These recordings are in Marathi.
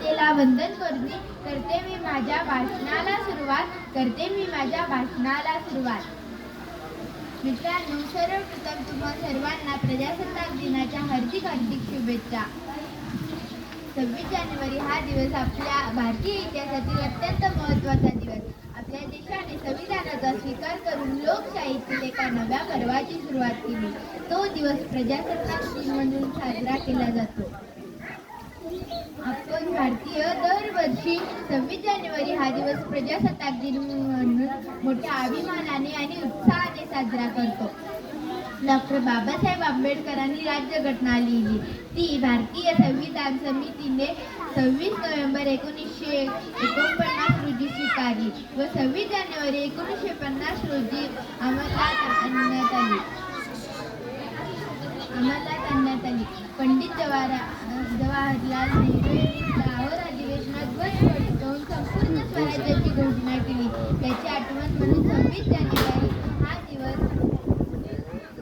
मातेला वंदन करते करते मी माझ्या भाषणाला सुरुवात करते मी माझ्या भाषणाला सुरुवात. मित्रांनो सर्वप्रथम तुम्हा सर्वांना प्रजासत्ताक दिनाच्या हार्दिक हार्दिक शुभेच्छा. सव्वीस जानेवारी हा दिवस आपल्या भारतीय इतिहासातील अत्यंत महत्त्वाचा दिवस. आपल्या देशाने संविधानाचा स्वीकार करून लोकशाहीतील एका नव्या पर्वाची सुरुवात केली. तो दिवस प्रजासत्ताक दिन म्हणून साजरा केला जातो. आपण भारतीय दरवर्षी सव्वीस जानेवारी हा दिवस प्रजासत्ताक दिन म्हणून मोठ्या अभिमानाने आणि उत्साहाने साजरा करतो. डॉक्टर बाबासाहेब आंबेडकरांनी राज्यघटना लिहिली. ती भारतीय संविधान समितीने सव्वीस नोव्हेंबर एकोणीसशे एकोणपन्नास रोजी स्वीकारली व सव्वीस जानेवारी एकोणीसशे पन्नास रोजी अंमलात आणण्यात आली. अंमलात आणण्यात आली. पंडित जवाहर जवाहरलाल नेहरू स्वराज्याची घोषणा केली त्याची आठवण म्हणून सव्वीस जानेवारी हा दिवस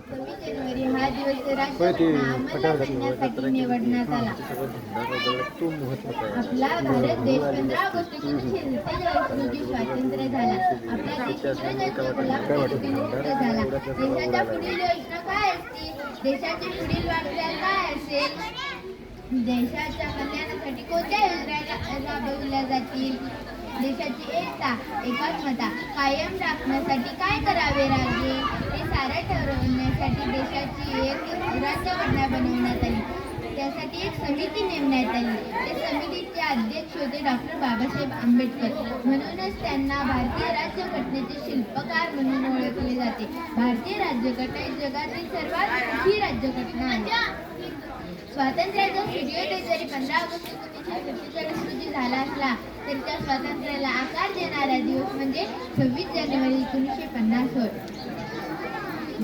सव्वीस जानेवारी हा दिवस राज्यघटना अंमलात आणण्यासाठी निवडण्यात आला आपला भारत देश पंधरा ऑगस्ट एकोणीसशे सत्तेचाळीस रोजी स्वातंत्र्य झाला आपला देश इंग्रजांच्या झाला देशाच्या पुढील योजना काय असतील देशाची पुढील वाटचाल काय असेल देशाच्या कल्याणासाठी कोणत्या योजना राबवल्या जातील? देशाची एकता एकात्मता कायम राखण्यासाठी काय करावे लागेल हे सारं ठरवण्यासाठी देशाची एक राज्यघटना बनवण्यात आली. त्यासाठी एक समिती नेमण्यात आली. त्या समितीचे अध्यक्ष होते डॉक्टर बाबासाहेब आंबेडकर. म्हणूनच त्यांना भारतीय राज्यघटनेचे शिल्पकार म्हणून ओळखले जाते. भारतीय राज्यघटना ही जगातील सर्वात मोठी राज्यघटना आहे. स्वातंत्र्याचा सूर्योदय जरी पंधरा ऑगस्ट एकोणीसशे सत्तेचाळीस रोजी झाला असला तरी त्या स्वातंत्र्याला आकार देणारा दिवस म्हणजे सव्वीस जानेवारी एकोणीसशे पन्नास होय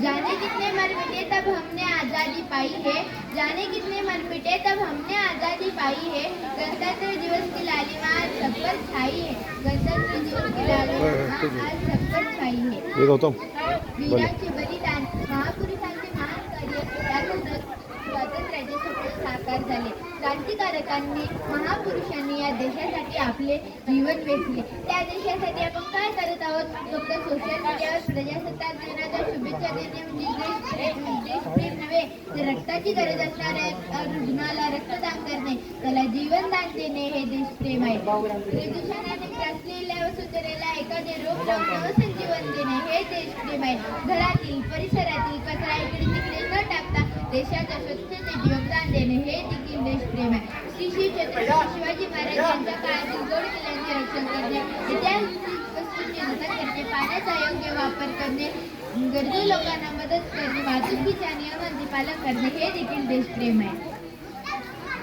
जाने कितने मर मिटे तब हमने आजादी पाई है. जाने कितने मर मिटे तब हमने आजादी पाई है. गणतंत्र दिवस की लालिमा आज सब पर छाई है. गणतंत्र दिवस की लालिमा आज सब पर छाई है. गौतम वीरांचे साकार झाले. क्रांतिकारकांनी महापुरुषांनी या देशासाठी आपले जीवन वेचले. त्या देशासाठी आपण काय करत आहोत? फक्त सोशल मीडियावर प्रजासत्ताक दिनाच्या शुभेच्छा देणे म्हणजे नव्हे तर रक्ताची गरज असणाऱ्या रुग्णाला रक्तदान करणे. त्याला जीवनदान देणे हे देशप्रेम आहे. प्रदूषणाने ग्रासलेल्या वसुंधरेला एखादे रोग लावून संजीवन देणे हे देशप्रेम आहे. घरातील परिसरातील कचरा इकडे तिकडे न टाकता देशाच्या स्वच्छतेत योगदान देणे हे देखील देशप्रेम आहे. श्री श्री छत्रपती शिवाजी महाराज यांच्या काळातील गोड किल्ल्यांचे रक्षण करणे ऐतिहासिक वस्तूंचे जतन करणे पाण्याचा योग्य वापर करणे गरजू लोकांना मदत करणे वाहतुकीच्या नियमांचे पालन करणे हे देखील देशप्रेम आहे.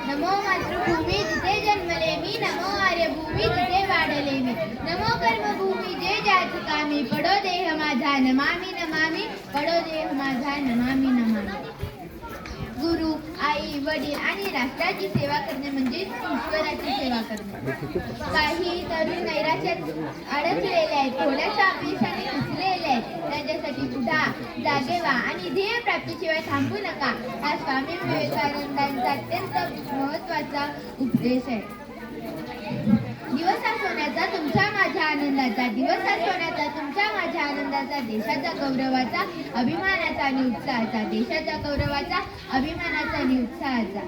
नमो मातृभूमी जिथे जन्मले मी नमो आर्यभूमी जिथे वाढले मी. नमो कर्मभूमी जे ज्याच कामी पडो देह माझा नमामी नमामी पडो देह माझा नमामी नमामी. गुरु आई वडील आणि राष्ट्राची सेवा करणे म्हणजे ईश्वराची सेवा करणे. काही तरुण नैराश्यात अडकलेले आहेत थोड्याशा अपयशाने खचलेले आहेत. त्यांच्यासाठी उठा जागे व्हा आणि ध्येय प्राप्तीशिवाय थांबू नका. हा स्वामी विवेकानंदांचा अत्यंत महत्त्वाचा उपदेश आहे. दिवस हा सोन्याचा तुमच्या माझ्या आनंदाचा दिवस हा सोन्याचा तुमच्या माझ्या आनंदाचा देशाचा गौरवाचा अभिमानाचा आणि उत्साहाचा देशाच्या गौरवाचा अभिमानाचा आणि उत्साहाचा.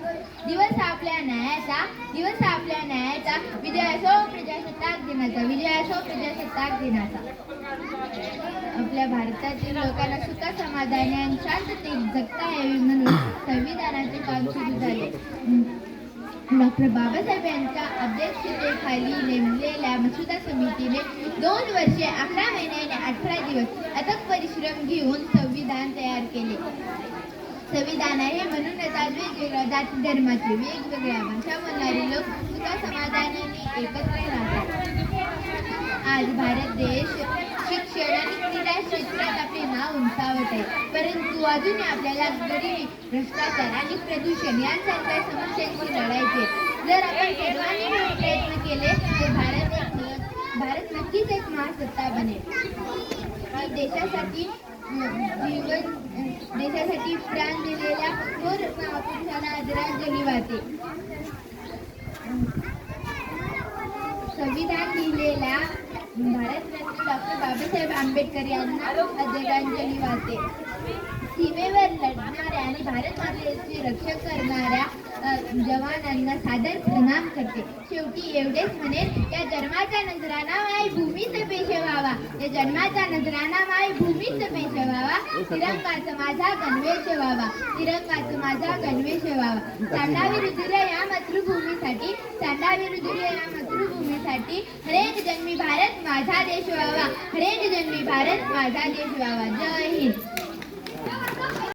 दिवस हा आपल्या न्यायाचा दिवस हा आपल्या न्यायाचा विजय असो प्रजासत्ताक दिनाचा विजय असो प्रजासत्ताक दिनाचा. आपल्या भारतातील लोकांना सुख समाधानी आणि शांततेत जगता यावी म्हणून संविधानाचे काम सुरू झाले. डॉक्टर बाबासाहेब यांच्या अध्यक्षतेखाली नेमलेल्या मसुदा समितीने दोन वर्षे अकरा महिने आणि अठरा दिवस अथक परिश्रम घेऊन संविधान तयार केले. संविधान आहे म्हणूनच आज वेगवेगळ्या जाती धर्माचे वेगवेगळ्या भाषा बोलणारे लोक सुद्धा समाधानाने एकत्र राहतात. आज भारत देश शिक्षणाने क्रीडा क्षेत्रात आपले नाव उंचावत आहे. परंतु अजूनही आपल्याला गरिबी भ्रष्टाचार आणि प्रदूषण यांसारख्या समस्यांशी लढायचे जर आपण सर्वांनी मिळून प्रयत्न केले तर भारत एक भारत नक्कीच एक महासत्ता बनेल. देशासाठी जीवन देशासाठी प्राण दिलेल्या थोर महापुरुषांना आदरांजली वाहते. संविधान लिहिलेला भारत डॉक्टर बाबासाहेब आंबेडकर यांना आदरांजली वाहते. सीमेवर लढणाऱ्या आणि भारत मातेचे रक्षण करणाऱ्या जवानांना सादर प्रणाम करते. शेवटी एवढेच म्हणेल या जन्माचा नजराना माय भूमीच पेशे व्हावा या जन्माचा नजराना माय भूमीच पेशे व्हावा तिरंगाचा माझा गणवेश व्हावा तिरंगाच माझा गणवेश व्हावा सांडावी रुधिर या मातृभूमीसाठी सांडावी रुधिर या मातृभूमीसाठी. हरेक जन्मी भारत माझा देश व्हावा. हरे जन्मी भारत माझा देश व्हावा. जय हिंद.